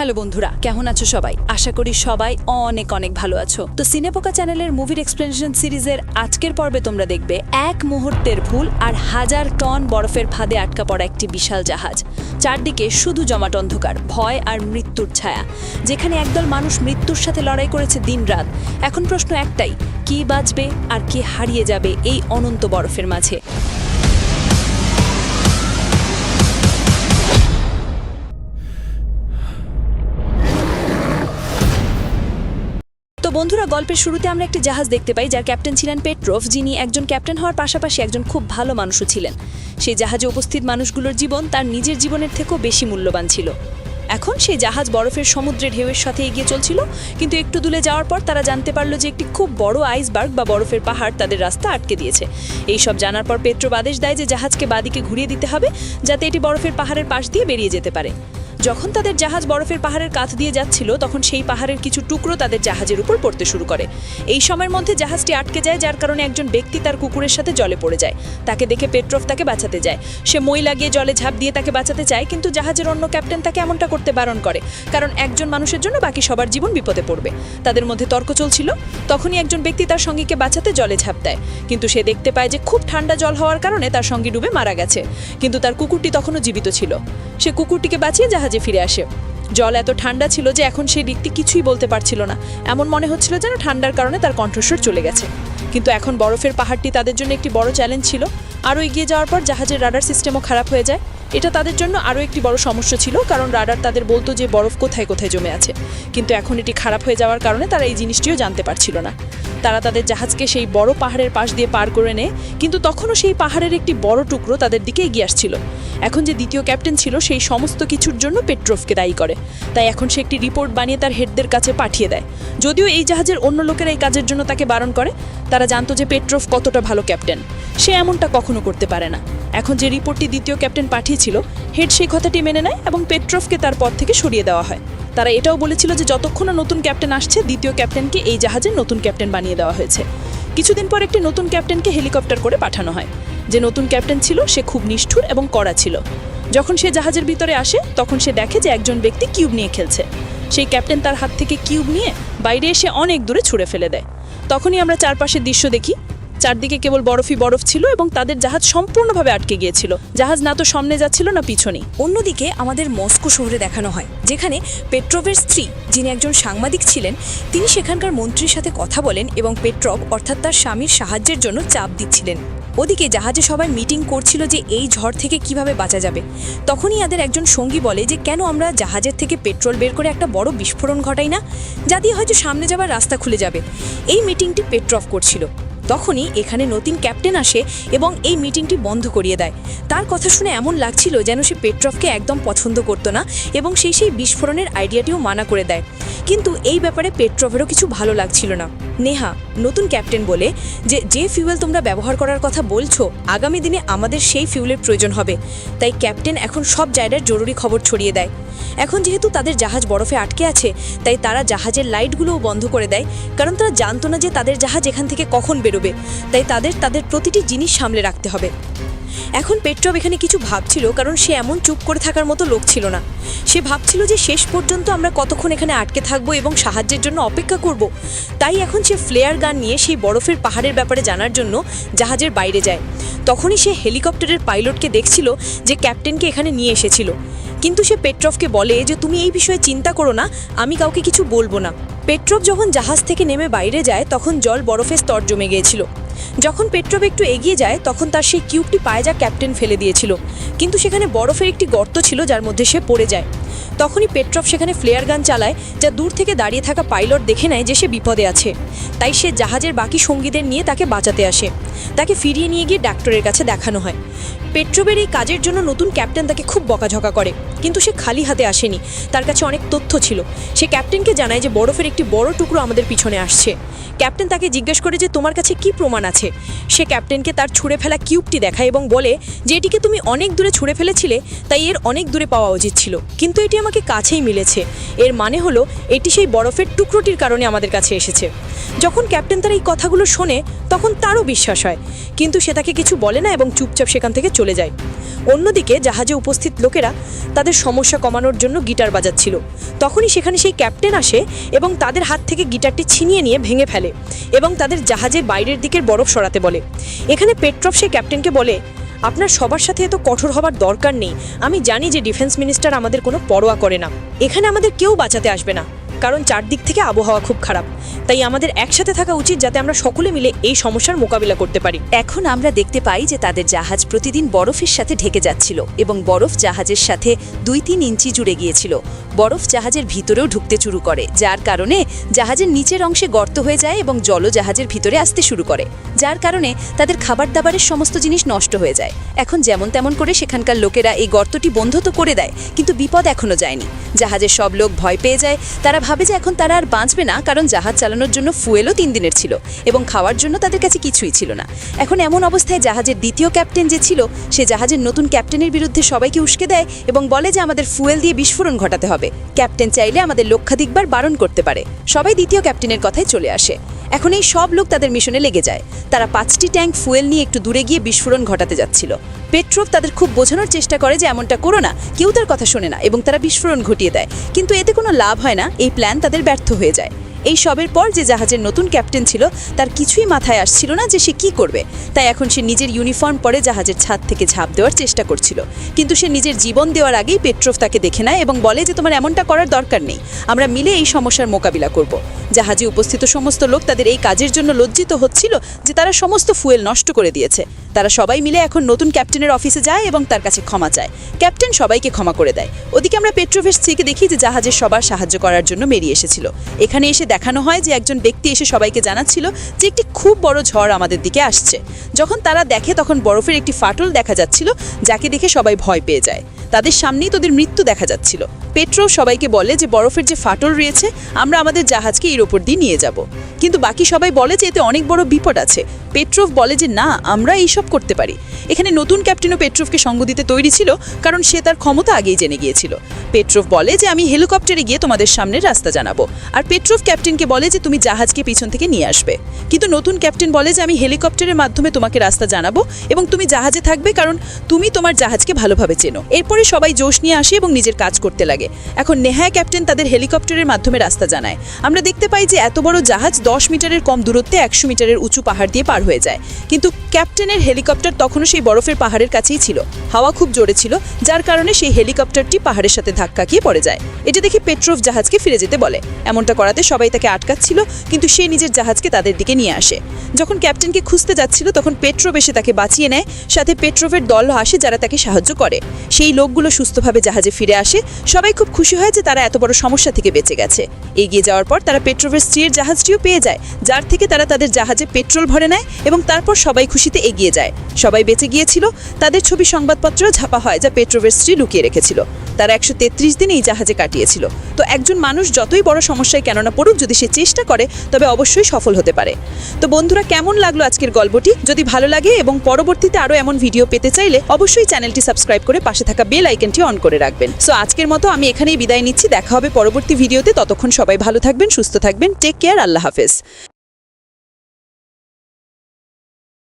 Hello বন্ধুরা, কেমন আছো সবাই? আশা করি সবাই অনেক অনেক ভালো আছো। তো সিনেপোকা চ্যানেলের মুভির এক্সপ্লেনেশন সিরিজের আজকের পর্বে তোমরা দেখবে এক মুহূর্তের ভুল আর হাজার টন বরফের ফাঁদে আটকা পড়া একটি বিশাল জাহাজ। চারদিকে শুধু জমাট অন্ধকার, ভয় আর মৃত্যুর ছায়া। যেখানে একদল মানুষ মৃত্যুর সাথে লড়াই করেছে দিনরাত। এখন প্রশ্ন একটাই, কি বাঁচবে আর কি হারিয়ে যাবে এই অনন্ত বরফের মাঝে? তো বন্ধুরা, গল্পের শুরুতে আমরা একটি জাহাজ দেখতে পাই, যার ক্যাপ্টেন ছিলেন পেট্রোফ, যিনি একজন ক্যাপ্টেন হওয়ার পাশাপাশি একজন খুব ভালো মানুষও ছিলেন। সেই জাহাজে উপস্থিত মানুষগুলোর জীবন তার নিজের জীবনের থেকেও বেশি মূল্যবান ছিল। এখন সেই জাহাজ বরফের সমুদ্রে ঢেউয়ের সাথে এগিয়ে চলছিল, কিন্তু একটু দূরে যাওয়ার পর তারা জানতে পারল যে একটি খুব বড় আইসবার্গ বা বরফের পাহাড় তাদের রাস্তা আটকে দিয়েছে। এই সব জানার পর পেট্রোব আদেশ দেয় যে জাহাজকে বাদিকে ঘুরিয়ে দিতে হবে, যাতে এটি বরফের পাহাড়ের পাশ দিয়ে বেরিয়ে যেতে পারে। যখন তাদের জাহাজ বরফের পাহাড়ের কাছ দিয়ে যাচ্ছিল, তখন সেই পাহাড়ের কিছু টুকরো তাদের জাহাজের উপর পড়তে শুরু করে। এই সময়ের মধ্যে জাহাজটি আটকে যায়, যার কারণে একজন ব্যক্তি তার কুকুরের সাথে জলে পড়ে যায়। তাকে দেখে পেট্রফ তাকে বাঁচাতে যায়। সে মই লাগিয়ে জলে ঝাঁপ দিয়ে তাকে বাঁচাতে চায়, কিন্তু জাহাজের অন্য ক্যাপ্টেন তাকে এমনটা করতে বারণ করে, কারণ একজন মানুষের জন্য বাকি সবার জীবন বিপদে পড়বে। তাদের মধ্যে তর্ক চলছিল। তখনই একজন ব্যক্তি তার সঙ্গীকে বাঁচাতে জলে ঝাঁপ দেয়। কিন্তু সে দেখতে পায় যে খুব ঠান্ডা জল হওয়ার কারণে তার সঙ্গী ডুবে মারা গেছে। কিন্তু তার কুকুরটি তখনও জীবিত ছিল। সে কুকুরটিকে বাঁচিয়ে জাহাজে ফিরে আসে। জল এত ঠান্ডা ছিল যে এখন সেই দিকটি কিছুই বলতে পারছিল না। এমন মনে হচ্ছিল যেন ঠান্ডার কারণে তার কণ্ঠস্বর চলে গেছে। কিন্তু এখন বরফের পাহাড়টি তাদের জন্য একটি বড় চ্যালেঞ্জ ছিল। আরও এগিয়ে যাওয়ার পর জাহাজের রাডার সিস্টেমও খারাপ হয়ে যায়। এটা তাদের জন্য আরও একটি বড় সমস্যা ছিল, কারণ রাডার তাদের বলতো যে বরফ কোথায় কোথায় জমে আছে। কিন্তু এখন এটি খারাপ হয়ে যাওয়ার কারণে তারা এই জিনিসটিও জানতে পারছিল না। তারা তাদের জাহাজকে সেই বড় পাহাড়ের পাশ দিয়ে পার করে নেয়, কিন্তু তখনও সেই পাহাড়ের একটি বড় টুকরো তাদের দিকে এগিয়ে আসছিল। এখন যে দ্বিতীয় ক্যাপ্টেন ছিল, সেই সমস্ত কিছুর জন্য পেট্রোফকে দায়ী করে। তাই এখন সে একটি রিপোর্ট বানিয়ে তার হেডদের কাছে পাঠিয়ে দেয়। যদিও এই জাহাজের অন্য লোকেরা এই কাজের জন্য তাকে বারণ করে, তারা জানতো যে পেট্রোফ কতটা ভালো ক্যাপ্টেন। সে এমনটা কখনো করতে পারে না। এখন যে রিপোর্টটি দ্বিতীয় ক্যাপ্টেন পাঠিয়েছিল হেড সেই কথাটি মেনে নেয় এবং পেট্রোফকে তার পদ থেকে সরিয়ে দেওয়া হয়। তারা এটাও বলেছিল যে যতক্ষণ না নতুন ক্যাপ্টেন আসছে, দ্বিতীয় ক্যাপ্টেনকে এই জাহাজের নতুন ক্যাপ্টেন বানিয়ে দেওয়া হয়েছে। কিছুদিন পর একটি নতুন ক্যাপ্টেনকে হেলিকপ্টার করে পাঠানো হয়। যে নতুন ক্যাপ্টেন ছিল, সে খুব নিষ্ঠুর এবং কড়া ছিল। যখন সে জাহাজের ভিতরে আসে, তখন সে দেখে যে একজন ব্যক্তি কিউব নিয়ে খেলছে। সেই ক্যাপ্টেন তার হাত থেকে কিউব নিয়ে বাইরে এসে অনেক দূরে ছুঁড়ে ফেলে দেয়। তখনই আমরা চারপাশের দৃশ্য দেখি চারদিকে কেবল বরফই বরফ ছিল এবং তাদের জাহাজ সম্পূর্ণভাবে আটকে গিয়েছিল। জাহাজ না তো সামনে যাচ্ছিল, না পিছনে অন্যদিকে আমাদের মস্কো শহরে দেখানো হয়, যেখানে পেট্রোভের স্ত্রী, যিনি একজন সাংবাদিক ছিলেন, তিনি সেখানকার মন্ত্রীর সাথে কথা বলেন এবং পেট্রভ, অর্থাৎ তার স্বামীর সাহায্যের জন্য চাপ দিচ্ছিলেন। ওদিকে জাহাজে সবাই মিটিং করছিল যে এই ঝড় থেকে কীভাবে বাঁচা যাবে। তখনই তাদের একজন সঙ্গী বলে যে, কেন আমরা জাহাজের থেকে পেট্রোল বের করে একটা বড় বিস্ফোরণ ঘটাই না? যা দিয়ে হয়তো সামনে যাবার রাস্তা খুলে যাবে। এই মিটিংটি পেট্রফ করছিল। তখনই এখানে নতুন ক্যাপ্টেন আসে এবং এই মিটিংটি বন্ধ করিয়ে দেয়। তার কথা শুনে এমন লাগছিল যেন সে পেট্রফকে একদম পছন্দ করতো না এবং সেই সেই বিস্ফোরণের আইডিয়াটিও মানা করে দেয়। কিন্তু এই ব্যাপারে পেট্রফেরও কিছু ভালো লাগছিল না। নেহা, নতুন ক্যাপ্টেন বলে যে যে ফিউয়েল তোমরা ব্যবহার করার কথা বলছো, আগামী দিনে আমাদের সেই ফিউলের প্রয়োজন হবে। তাই ক্যাপ্টেন এখন সব জায়গার জরুরি খবর ছড়িয়ে দেয়। এখন যেহেতু তাদের জাহাজ বরফে আটকে আছে, তাই তারা জাহাজের লাইটগুলোও বন্ধ করে দেয়, কারণ তারা জানতো না যে তাদের জাহাজ এখান থেকে কখন বেরোবে। তাই তাদের তাদের প্রতিটি জিনিস সামলে রাখতে হবে। এখন পেট্রব এখানে কিছু ভাবছিল, কারণ সে এমন চুপ করে থাকার মতো লোক ছিল না। সে ভাবছিল যে শেষ পর্যন্ত আমরা কতক্ষণ এখানে আটকে থাকব এবং সাহায্যের জন্য অপেক্ষা করব। তাই এখন সে ফ্লেয়ার গান নিয়ে সেই বরফের পাহাড়ের ব্যাপারে জানার জন্য জাহাজের বাইরে যায়। তখনই সে হেলিকপ্টারের পাইলটকে দেখছিল যে ক্যাপ্টেনকে এখানে নিয়ে এসেছিল। কিন্তু সে পেট্রফকে বলে যে, তুমি এই বিষয়ে চিন্তা করো না, আমি কাউকে কিছু বলব না। পেট্রফ যখন জাহাজ থেকে নেমে বাইরে যায়, তখন জল বরফের স্তর জমে গিয়েছিল। যখন পেট্রোভ একটু এগিয়ে যায়, তখন তার সেই কিউবটি পায়ে যা ক্যাপ্টেন ফেলে দিয়েছিল। কিন্তু সেখানে বরফের একটি গর্ত ছিল যার মধ্যে সে পড়ে যায়। তখনই পেট্রভ সেখানে ফ্লেয়ার গান চালায়, যা দূর থেকে দাঁড়িয়ে থাকা পাইলট দেখে নেয় যে সে বিপদে আছে। তাই সে জাহাজের বাকি সঙ্গীদের নিয়ে তাকে বাঁচাতে আসে। তাকে ফিরিয়ে নিয়ে গিয়ে ডাক্তারের কাছে দেখানো হয়। পেট্রোবের এই কাজের জন্য নতুন ক্যাপ্টেন তাকে খুব বকাঝকা করে, কিন্তু সে খালি হাতে আসেনি। তার কাছে অনেক তথ্য ছিল। সে ক্যাপ্টেনকে জানায় যে বরফের একটি বড় টুকরো আমাদের পিছনে আসছে। ক্যাপ্টেন তাকে জিজ্ঞেস করে যে তোমার কাছে কি প্রমাণ আছে? সে ক্যাপ্টেনকে তার ছুঁড়ে ফেলা কিউবটি দেখায় এবং বলে, যে এটিকে তুমি অনেক দূরে ছুঁড়ে ফেলেছিলে, তাই এর অনেক দূরে পাওয়া উচিত ছিল। কিন্তু এটি আমাকে কাছেই মিলেছে। এর মানে হলো, এটি সেই বরফের টুকরোটির কারণে আমাদের কাছে এসেছে। যখন ক্যাপ্টেন তার এই কথাগুলো শোনে, তখন তারও বিশ্বাস হয়। কিন্তু সে তাকে কিছু বলে না এবং চুপচাপ সেখান থেকে চলে যায়। অন্যদিকে জাহাজে উপস্থিত লোকেরা তাদের সমস্যা কমানোর জন্য গিটার বাজাচ্ছিল। তখনই সেখানে সেই ক্যাপ্টেন আসে এবং তাদের হাত থেকে গিটারটি ছিনিয়ে নিয়ে ভেঙে ফেলে এবং তাদের জাহাজের বাইরের দিকের বরফ সরাতে বলে। এখানে পেট্রফ সেই ক্যাপ্টেনকে বলে, আপনার সবার সাথে এত কঠোর হবার দরকার নেই। আমি জানি যে ডিফেন্স মিনিস্টার আমাদের কোনো পরোয়া করে না। এখানে আমাদের কেউ বাঁচাতে আসবে না। কারণ চারদিক থেকে আবহাওয়া খুব খারাপ। তাই আমাদের একসাথে থাকা উচিত যাতে আমরা সকলে মিলে এই সমস্যার মোকাবিলা করতে পারি। এখন আমরা দেখতে পাই যে তাদের জাহাজ প্রতিদিন বরফের সাথে ঢেকে যাচ্ছিল এবং বরফ জাহাজের সাথে দুই তিন ইঞ্চি জুড়ে গিয়েছিল। বরফ জাহাজের ভিতরেও ঢুকতে শুরু করে, যার কারণে জাহাজের নিচের অংশে গর্ত হয়ে যায় এবং জল জাহাজের ভিতরে আসতে শুরু করে, যার কারণে তাদের খাবার দাবারের সমস্ত জিনিস নষ্ট হয়ে যায়। এখন যেমন তেমন করে সেখানকার লোকেরা এই গর্তটি বন্ধ তো করে দেয়, কিন্তু বিপদ এখনও যায়নি। জাহাজের সব লোক ভয় পেয়ে যায়, তারা ভাবে যে এখন তারা আর বাঁচবে না, কারণ জাহাজ চালানোর জন্য ফুয়েলও তিন দিনের ছিল এবং খাওয়ার জন্য তাদের কাছে কিছুই ছিল না। এখন এমন অবস্থায় জাহাজের দ্বিতীয় ক্যাপ্টেন যে ছিল, সে জাহাজের নতুন ক্যাপ্টেনের বিরুদ্ধে সবাইকে উস্কে দেয় এবং বলে যে আমাদের ফুয়েল দিয়ে বিস্ফোরণ ঘটাতে হবে। ক্যাপ্টেন চাইলে আমাদের লক্ষাধিকবার বারণ করতে পারে। সবাই দ্বিতীয় ক্যাপ্টেনের কথায় চলে আসে। এখন এই সব লোক তাদের মিশনে লেগে যায়। তারা পাঁচটি ট্যাঙ্ক ফুয়েল নিয়ে একটু দূরে গিয়ে বিস্ফোরণ ঘটাতে যাচ্ছিল। পেট্রোভ তাদের খুব বোঝানোর চেষ্টা করে যে এমনটা করো না, কেউ তার কথা শোনে না এবং তারা বিস্ফোরণ ঘটিয়ে দেয়। কিন্তু এতে কোনো লাভ হয় না, এই প্ল্যান তাদের ব্যর্থ হয়ে যায়। এই সবের পর যে জাহাজের নতুন ক্যাপ্টেন ছিল, তার কিছুই মাথায় আসছিল না যে সে কি করবে। তাই এখন সে নিজের ইউনিফর্ম পরে জাহাজের ছাদ থেকে ঝাঁপ দেওয়ার চেষ্টা করছিল। কিন্তু সে নিজের জীবন দেওয়ার আগেই পেট্রোফ তাকে দেখে নেয় এবং বলে যে, তোমার এমনটা করার দরকার নেই। আমরা মিলে এই সমস্যার মোকাবিলা করব। জাহাজে উপস্থিত সমস্ত লোক তাদের এই কাজের জন্য লজ্জিত হচ্ছিল যে তারা সমস্ত ফুয়েল নষ্ট করে দিয়েছে। তারা সবাই মিলে এখন নতুন ক্যাপ্টেনের অফিসে যায় এবং তার কাছে ক্ষমা চায়। ক্যাপ্টেন সবাইকে ক্ষমা করে দেয়। ওদিকে আমরা পেট্রোভের থেকে দেখি যে জাহাজের সবার সাহায্য করার জন্য বেরিয়ে এসেছিল। এখানে এসে দেখানো হয় যে একজন ব্যক্তি এসে সবাইকে জানাচ্ছিল যে একটি খুব বড় ঝড় আমাদের দিকে আসছে। যখন তারা দেখে তখন বরফের একটি ফাটল দেখা যাচ্ছিল, যাকে দেখে সবাই ভয় পেয়ে যায়। তাদের সামনেই তোদের মৃত্যু দেখা যাচ্ছিল। পেট্রো সবাইকে বলে যে বরফের যে ফাটল রয়েছে, আমরা আমাদের জাহাজকে এর ওপর দিয়ে নিয়ে যাব। কিন্তু বাকি সবাই বলে যে এতে অনেক বড় বিপদ আছে। পেট্রোভ বলে যে না, আমরা এইসব করতে পারি। এখানে নতুন ক্যাপ্টেনও পেট্রোভকে সঙ্গ দিতে তৈরি ছিল, কারণ সে তার ক্ষমতা আগেই জেনে গিয়েছিল। পেট্রোভ বলে যে, আমি হেলিকপ্টারে গিয়ে তোমাদের সামনে রাস্তা জানাব। আর পেট্রোভ ক্যাপ্টেনকে বলে যে, তুমি জাহাজকে পিছন থেকে নিয়ে আসবে। কিন্তু নতুন ক্যাপ্টেন বলে যে, আমি হেলিকপ্টারের মাধ্যমে তোমাকে রাস্তা জানাব এবং তুমি জাহাজে থাকবে কারণ তুমি তোমার জাহাজকে ভালোভাবে চেনো। এরপরে সবাই জোশ নিয়ে আসে এবং নিজের কাজ করতে লাগে। এখন নেহায় ক্যাপ্টেন তাদের হেলিকপ্টারের মাধ্যমে রাস্তা জানায়। আমরা দেখতে পাই যে, এত বড় জাহাজ দশ মিটারের কম দূরত্বে একশো মিটারের উঁচু পাহাড় দিয়ে পার হয়ে যায়। কিন্তু ক্যাপ্টেনের হেলিকপ্টার তখনও সেই বরফের পাহাড়ের কাছেই ছিল। হাওয়া খুব জোরে ছিল, যার কারণে সেই হেলিকপ্টারটি পাহাড়ের সাথে ধাক্কা খেয়ে পড়ে যায়। এটা দেখে পেট্রোভ জাহাজকে ফিরে যেতে বলে। এমনটা করাতে সবাই তাকে আটকাচ্ছিল, কিন্তু সে নিজের জাহাজকে তাদের দিকে নিয়ে আসে। যখন ক্যাপ্টেনকে খুঁজতে যাচ্ছিল, তখন পেট্রোভ এসে তাকে বাঁচিয়ে নেয়, সাথে পেট্রোভের দল আসে যারা তাকে সাহায্য করে। সেই লোকগুলো সুস্থভাবে জাহাজে ফিরে আসে। সবাই খুব খুশি হয় যে তারা এত বড় সমস্যা থেকে বেঁচে গেছে। এগিয়ে যাওয়ার পর তারা পেট্রোভের স্ত্রীর জাহাজটিও পেয়ে যায়, যার থেকে তারা তাদের জাহাজে পেট্রোল ভরে নেয়। এবং তারপর সবাই খুশিতে এগিয়ে যায়। সবাই বেঁচে গিয়েছিল, তাদের ছবি সংবাদপত্রেও ছাপা হয় যা পেট্রোভের স্ত্রী লুকিয়ে রেখেছিল। তারা একশো তেত্রিশ দিন এই জাহাজে কাটিয়েছিল। তো একজন মানুষ যতই বড় সমস্যায় কেননা পড়ুক, যদি সে চেষ্টা করে, তবে অবশ্যই সফল হতে পারে। তো বন্ধুরা, কেমন লাগল আজকের গল্পটি? যদি ভালো লাগে এবং পরবর্তীতে আরও এমন ভিডিও পেতে চাইলে অবশ্যই চ্যানেলটি সাবস্ক্রাইব করে পাশে থাকা বেল আইকনটি অন করে রাখবেন। সো আজকের মতো আমি এখানেই বিদায় নিচ্ছি। দেখা হবে পরবর্তী ভিডিওতে। ততক্ষণ সবাই ভালো থাকবেন, সুস্থ থাকবেন। টেক কেয়ার, আল্লাহ হাফেজ।